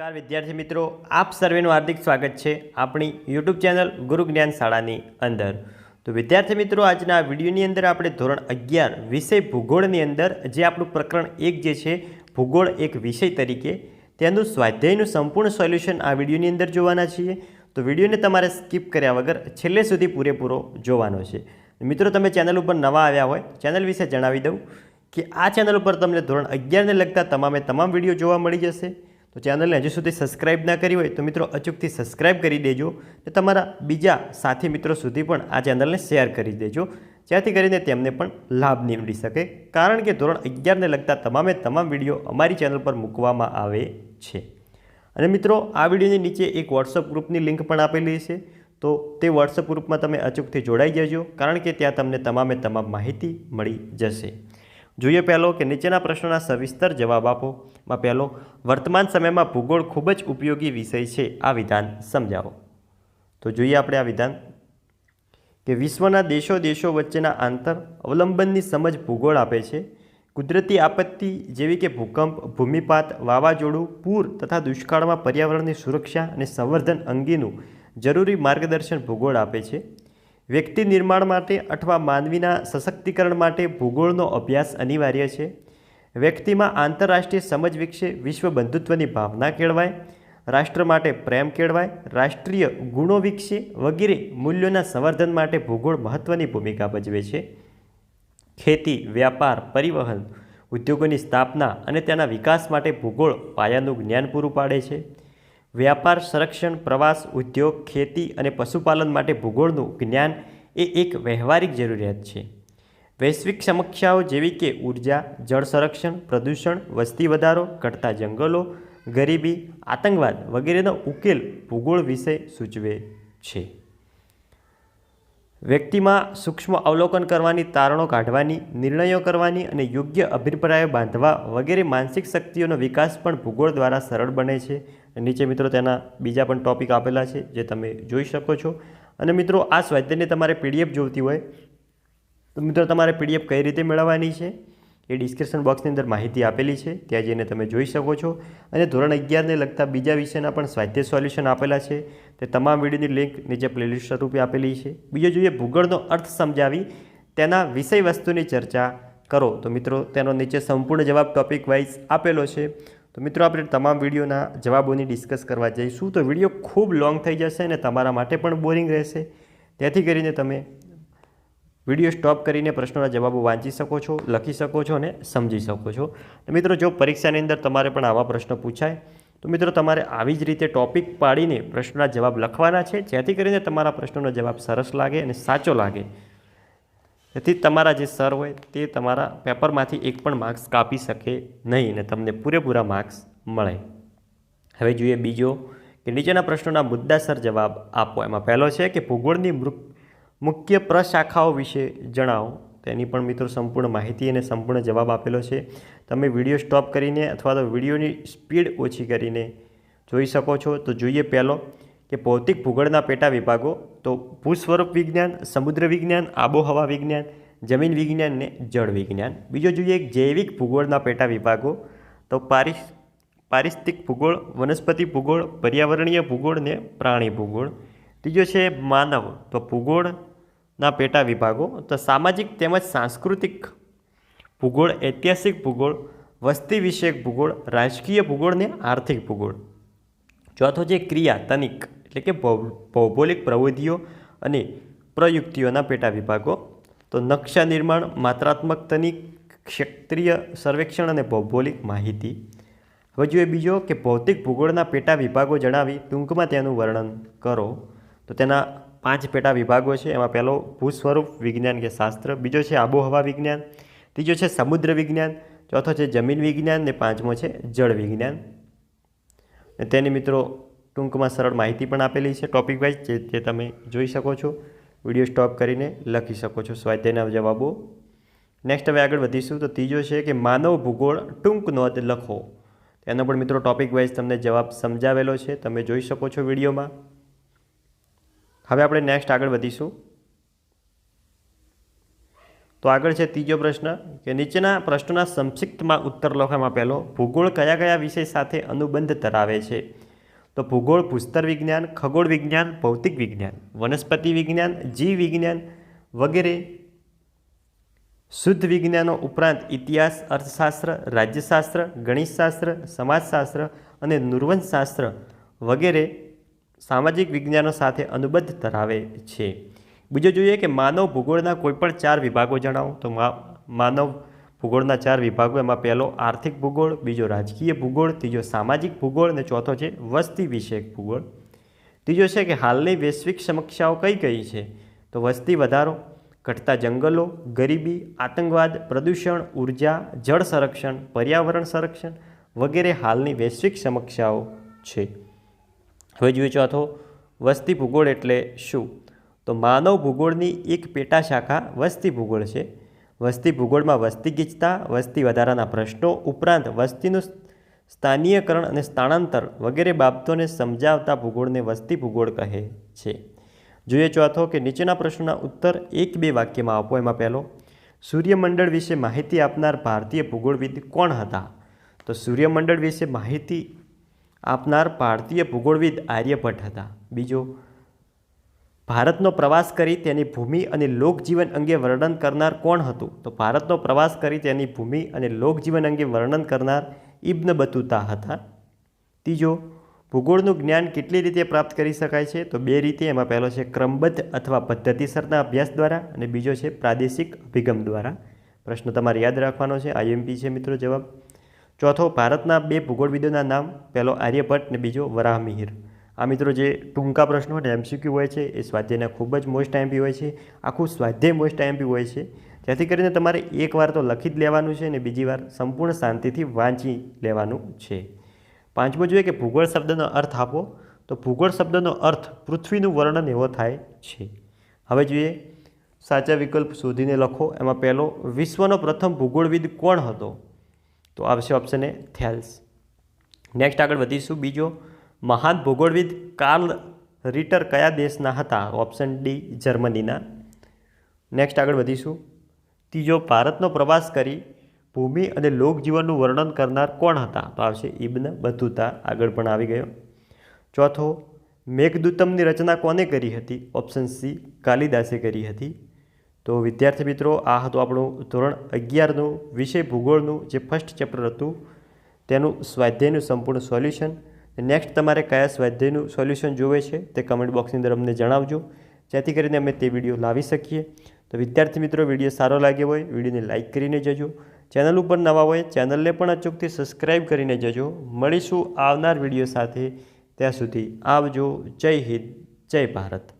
નમસ્કાર, વિદ્યાર્થી મિત્રો. આપ સર્વેનું હાર્દિક સ્વાગત છે આપણી યુટ્યુબ ચેનલ ગુરુ જ્ઞાન શાળાની અંદર. તો વિદ્યાર્થી મિત્રો, આજના વિડીયોની અંદર આપણે ધોરણ અગિયાર વિષય ભૂગોળની અંદર જે આપણું પ્રકરણ એક જે છે, ભૂગોળ એક વિષય તરીકે, તેનું સ્વાધ્યાયનું સંપૂર્ણ સોલ્યુશન આ વિડીયોની અંદર જોવાના છીએ. તો વિડીયોને તમારે સ્કીપ કર્યા વગર છેલ્લે સુધી પૂરેપૂરો જોવાનો છે. મિત્રો, તમે ચેનલ ઉપર નવા આવ્યા હોય, ચેનલ વિશે જણાવી દઉં કે આ ચેનલ ઉપર તમને ધોરણ અગિયારને લગતા તમામે તમામ વીડિયો જોવા મળી જશે. તો ચેનલને હજુ સુધી સબસ્ક્રાઇબ ના કરી હોય તો મિત્રો અચૂકથી સબસ્ક્રાઇબ કરી દેજો અને તમારા બીજા સાથી મિત્રો સુધી પણ આ ચેનલને શેર કરી દેજો. જેથી કરીને તેમને પણ લાભ નીવડી શકે. કારણ કે ધોરણ અગિયારને લગતા તમામે તમામ વીડિયો અમારી ચેનલ પર મૂકવામાં આવે છે. અને મિત્રો, આ વિડીયોની નીચે એક વોટ્સઅપ ગ્રુપની લિંક પણ આપેલી છે. તો તે વોટ્સઅપ ગ્રુપમાં તમે અચૂકથી જોડાઈ જજો. કારણ કે ત્યાં તમને તમામે તમામ માહિતી મળી જશે. જોઈએ પહેલો કે નીચેના પ્રશ્નોના સવિસ્તર જવાબ આપો. માં પહેલો, વર્તમાન સમયમાં ભૂગોળ ખૂબ જ ઉપયોગી વિષય છે. આ વિધાન સમજાવો. તો જોઈએ આપણે આ વિધાન. કે વિશ્વના દેશો દેશો વચ્ચેના આંતર અવલંબનની સમજ ભૂગોળ આપે છે. કુદરતી આપત્તિ જેવી કે ભૂકંપ, ભૂમિપાત, વાવાઝોડું, પૂર તથા દુષ્કાળમાં પર્યાવરણની સુરક્ષા અને સંવર્ધન અંગેનું જરૂરી માર્ગદર્શન ભૂગોળ આપે છે. વ્યક્તિ નિર્માણ માટે અથવા માનવીના સશક્તિકરણ માટે ભૂગોળનો અભ્યાસ અનિવાર્ય છે. વ્યક્તિમાં આંતરરાષ્ટ્રીય સમજ વિકસે, વિશ્વ બંધુત્વની ભાવના કેળવાય, રાષ્ટ્ર માટે પ્રેમ કેળવાય, રાષ્ટ્રીય ગુણો વિકસે વગેરે મૂલ્યોના સંવર્ધન માટે ભૂગોળ મહત્ત્વની ભૂમિકા ભજવે છે. ખેતી, વ્યાપાર, પરિવહન, ઉદ્યોગોની સ્થાપના અને તેના વિકાસ માટે ભૂગોળ પાયાનું જ્ઞાન પૂરું પાડે છે. વ્યાપાર, સંરક્ષણ, પ્રવાસ, ઉદ્યોગ, ખેતી અને પશુપાલન માટે ભૂગોળનું જ્ઞાન એ એક વ્યવહારિક જરૂરિયાત છે. વૈશ્વિક સમસ્યાઓ જેવી કે ઊર્જા, જળ સંરક્ષણ, પ્રદૂષણ, વસ્તી વધારો, ઘટતા જંગલો, ગરીબી, આતંકવાદ વગેરેનો ઉકેલ ભૂગોળ વિષય સૂચવે છે. વ્યક્તિમાં સૂક્ષ્મ અવલોકન કરવાની તારણો કાઢવાની, નિર્ણયો કરવાની અને યોગ્ય અભિપ્રાયો બાંધવા વગેરે માનસિક શક્તિઓનો વિકાસ પણ ભૂગોળ દ્વારા સરળ બને છે. નીચે મિત્રો તેના બીજા પણ ટોપિક આપેલા છે, જે તમે જોઈ શકો છો. અને મિત્રો, આ સ્વાધ્યાયને તમારે પીડીએફ જોઈતી હોય. તો મિત્રો, તમારે પીડીએફ કઈ રીતે મેળવવાની છે? એ ડિસ્ક્રિપ્શન બોક્સની અંદર માહિતી આપેલી છે. ત્યાં જઈને તમે જોઈ શકો છો. અને ધોરણ અગિયારને લગતા બીજા વિષયના પણ સ્વાધ્યાય સોલ્યુશન આપેલા છે. તે તમામ વિડીયોની લિંક નીચે પ્લેલિસ્ટ સ્વરૂપે આપેલી છે. બીજો જોઈએ ભૂગોળનો અર્થ સમજાવી. તેના વિષય વસ્તુની ચર્ચા કરો. તો મિત્રો, તેનો નીચે સંપૂર્ણ જવાબ ટોપિક વાઇઝ આપેલો છે. તો મિત્રો, આપણે તમામ વિડીયોના જવાબોની ડિસ્કસ કરવા જઈશું. તો વીડિયો ખૂબ લોંગ થઈ જશે અને તમારા માટે પણ બોરિંગ રહેશે. તેથી કરીને તમે વીડિયો સ્ટોપ કરીને પ્રશ્નોના જવાબો વાંચી શકો છો, લખી શકો છો અને સમજી શકો છો. મિત્રો, જો પરીક્ષાની અંદર તમારે પણ આવા પ્રશ્નો પૂછાય, તો મિત્રો, તમારે આવી જ રીતે ટોપિક પાડીને પ્રશ્નોના જવાબ લખવાના છે, જેથી કરીને તમારા પ્રશ્નોનો જવાબ સરસ લાગે અને સાચો લાગે. તેથી તમારા જે સર હોય, તે તમારા પેપરમાંથી એક પણ માર્ક્સ કાપી શકે નહીં અને તમને પૂરેપૂરા માર્ક્સ મળે. હવે જોઈએ બીજો, કે નીચેના પ્રશ્નોના મુદ્દાસર જવાબ આપો. એમાં પહેલો છે કે ભૂગોળની મુખ્ય પ્રશાખાઓ વિશે જણાવો. તેની પણ મિત્રો સંપૂર્ણ માહિતી અને સંપૂર્ણ જવાબ આપેલો છે. તમે વીડિયો સ્ટોપ કરીને અથવા તો વિડીયોની સ્પીડ ઓછી કરીને જોઈ શકો છો. તો જોઈએ પહેલો કે ભૌતિક ભૂગોળના પેટા વિભાગો, તો ભૂસ્વરૂપ વિજ્ઞાન, સમુદ્ર વિજ્ઞાન, આબોહવા વિજ્ઞાન, જમીન વિજ્ઞાન ને જળ વિજ્ઞાન. બીજો જોઈએ જૈવિક ભૂગોળના પેટા વિભાગો, તો પારિસ પારિસ્થિતિક ભૂગોળ, વનસ્પતિ ભૂગોળ, પર્યાવરણીય ભૂગોળ ને પ્રાણી ભૂગોળ. ત્રીજો છે માનવ, તો ભૂગોળના પેટા વિભાગો, તો સામાજિક તેમજ સાંસ્કૃતિક ભૂગોળ, ઐતિહાસિક ભૂગોળ, વસ્તી વિષયક ભૂગોળ, રાજકીય ભૂગોળ ને આર્થિક ભૂગોળ. ચોથો છે ક્રિયા તનિક એટલે કે ભૌગોલિક પ્રવૃત્તિઓ અને પ્રયુક્તિઓના પેટા વિભાગો. તો નકશા નિર્માણ, માત્રાત્મક તનિક, ક્ષેત્રીય સર્વેક્ષણ અને ભૌગોલિક માહિતી. હવે જોઈએ બીજો કે ભૌતિક ભૂગોળના પેટા વિભાગો જણાવી, ટૂંકમાં તેનું વર્ણન કરો. તો તેના પાંચ પેટા વિભાગો છે. એમાં પહેલો ભૂસ્વરૂપ વિજ્ઞાન કે શાસ્ત્ર, બીજો છે આબોહવા વિજ્ઞાન, ત્રીજો છે સમુદ્ર વિજ્ઞાન, ચોથો છે જમીન વિજ્ઞાન ને પાંચમો છે જળ વિજ્ઞાન. તેની મિત્રો ટૂંકમાં સરળ માહિતી પણ આપેલી છે ટોપિક વાઇઝ જે તમે જોઈ શકો છો. વીડિયો સ્ટોપ કરીને લખી શકો છો સ્વાધ્યાયના જવાબો. નેક્સ્ટ હવે આગળ વધીશું. તો ત્રીજો છે કે માનવ ભૂગોળ ટૂંક નોંધ લખો. તેનો પણ મિત્રો ટોપિક વાઇઝ તમને જવાબ સમજાવેલો છે. તમે જોઈ શકો છો વિડીયોમાં. હવે આપણે નેક્સ્ટ આગળ વધીશું. તો આગળ છે ત્રીજો પ્રશ્ન કે નીચેના પ્રશ્નોના સંક્ષિપ્તમાં ઉત્તર લખવામાં પહેલો, ભૂગોળ કયા કયા વિષય સાથે અનુબંધ ધરાવે છે? તો ભૂગોળ ભૂસ્તર વિજ્ઞાન, ખગોળ વિજ્ઞાન, ભૌતિક વિજ્ઞાન, વનસ્પતિ વિજ્ઞાન, જીવ વિજ્ઞાન વગેરે. શુદ્ધ વિજ્ઞાનો ઉપરાંત ઇતિહાસ, અર્થશાસ્ત્ર, રાજ્યશાસ્ત્ર, ગણિતશાસ્ત્ર, સમાજશાસ્ત્ર અને નૃવંશશાસ્ત્ર વગેરે. સામાજિક વિજ્ઞાનો સાથે અનુબદ્ધ ધરાવે છે. બીજું જોઈએ કે માનવ ભૂગોળના કોઈપણ ચાર વિભાગો જણાવો. તો માનવ ભૂગોળના ચાર વિભાગો, એમાં પહેલો આર્થિક ભૂગોળ, બીજો રાજકીય ભૂગોળ, ત્રીજો સામાજિક ભૂગોળ અને ચોથો છે વસ્તી વિષયક ભૂગોળ. ત્રીજો છે કે હાલની વૈશ્વિક સમસ્યાઓ કઈ કઈ છે? તો વસ્તી વધારો, ઘટતા જંગલો, ગરીબી, આતંકવાદ, પ્રદૂષણ, ઊર્જા, જળ સંરક્ષણ, પર્યાવરણ સંરક્ષણ વગેરે હાલની વૈશ્વિક સમસ્યાઓ છે. હવે જોઈએ ચોથો, વસ્તી ભૂગોળ એટલે શું? તો માનવ ભૂગોળની એક પેટા શાખા વસ્તી ભૂગોળ છે. વસ્તી ભૂગોળમાં વસ્તી ગીચતા, વસ્તી વધારાના પ્રશ્નો ઉપરાંત વસ્તીનું સ્થાનીયકરણ અને સ્થાનાંતર વગેરે બાબતોને સમજાવતા ભૂગોળને વસ્તી ભૂગોળ કહે છે. જોઈએ ચોથો કે નીચેના પ્રશ્નોના ઉત્તર એક બે વાક્યમાં આપો. એમાં પહેલો, સૂર્યમંડળ વિશે માહિતી આપનાર ભારતીય ભૂગોળવિદ કોણ હતા? તો સૂર્યમંડળ વિશે માહિતી આપનાર ભારતીય ભૂગોળવિદ આર્યભટ્ટ હતા. બીજો, ભારતનો પ્રવાસ કરી તેની ભૂમિ અને લોકજીવન અંગે વર્ણન કરનાર કોણ હતું? તો ભારતનો પ્રવાસ કરી તેની ભૂમિ અને લોકજીવન અંગે વર્ણન કરનાર ઇબ્ન બતુતા હતા. ત્રીજો, ભૂગોળનું જ્ઞાન કેટલી રીતે પ્રાપ્ત કરી શકાય છે? તો બે રીતે, એમાં પહેલો છે ક્રમબદ્ધ અથવા પદ્ધતિસરના અભ્યાસ દ્વારા અને બીજો છે પ્રાદેશિક અભિગમ દ્વારા. પ્રશ્ન તમારે યાદ રાખવાનો છે. આઈએમપી છે મિત્રો જવાબ. ચોથો ભારતના બે ભૂગોળવિદોના નામ, પહેલો આર્યભટ્ટ ને બીજો વરાહમિહિર. આ મિત્રો જે ટૂંકા પ્રશ્નો અને એમસીક્યુ હોય છે, એ સ્વાધ્યાયના ખૂબ જ મોસ્ટ આઈએમપી હોય છે, આખું સ્વાધ્યાય મોસ્ટ આઈએમપી હોય છે. જેથી કરીને તમારે એકવાર તો લખી જ લેવાનું છે અને બીજી વાર સંપૂર્ણ શાંતિથી વાંચી લેવાનું છે. પાંચમો જોઈએ કે ભૂગોળ શબ્દનો અર્થ આપો, તો ભૂગોળ શબ્દનો અર્થ પૃથ્વીનું વર્ણન એવો થાય છે. હવે જોઈએ, સાચા વિકલ્પ શોધીને લખો. એમાં પહેલો, વિશ્વનો પ્રથમ ભૂગોળવિદ કોણ હતો? તો આવશે ઓપ્શન એ થેલ્સ. નેક્સ્ટ આગળ વધીશું. બીજો, મહાન ભૂગોળવિદ કાર્લ રીટર કયા દેશના હતા? ઓપ્શન ડી જર્મનીના. નેક્સ્ટ આગળ વધીશું. ત્રીજો, ભારતનો પ્રવાસ કરી ભૂમિ અને લોકજીવનનું વર્ણન કરનાર કોણ હતા? તો આવશે ઇબ્ન બતુતા. આગળ પણ આવી ગયો. ચોથો, મેઘદૂતમની રચના કોને કરી હતી? ઓપ્શન સી કાલિદાસે કરી હતી. તો વિદ્યાર્થી મિત્રો, આ હતું આપણું ધોરણ અગિયારનું, વિષય ભૂગોળનું જે ફર્સ્ટ ચેપ્ટર હતું, તેનું સ્વાધ્યાયનું સંપૂર્ણ સોલ્યુશન નેક્સ્ટ તમારે કયા સ્વાધ્યાયનું સોલ્યુશન જોવે છે તે કમેન્ટ બોક્સની અંદર અમને જણાવજો. જેથી કરીને અમે તે વીડિયો લાવી શકીએ. તો વિદ્યાર્થી મિત્રો વીડિયો સારો લાગ્યો હોય વિડીયોને લાઇક કરીને જજો. ચેનલ ઉપર નવા હોય ચેનલને પણ અચૂકથી સબસ્ક્રાઈબ કરીને જજો. મળીશું આવનાર વીડિયો સાથે. ત્યાં સુધી આવજો. જય હિન્દ, જય ભારત.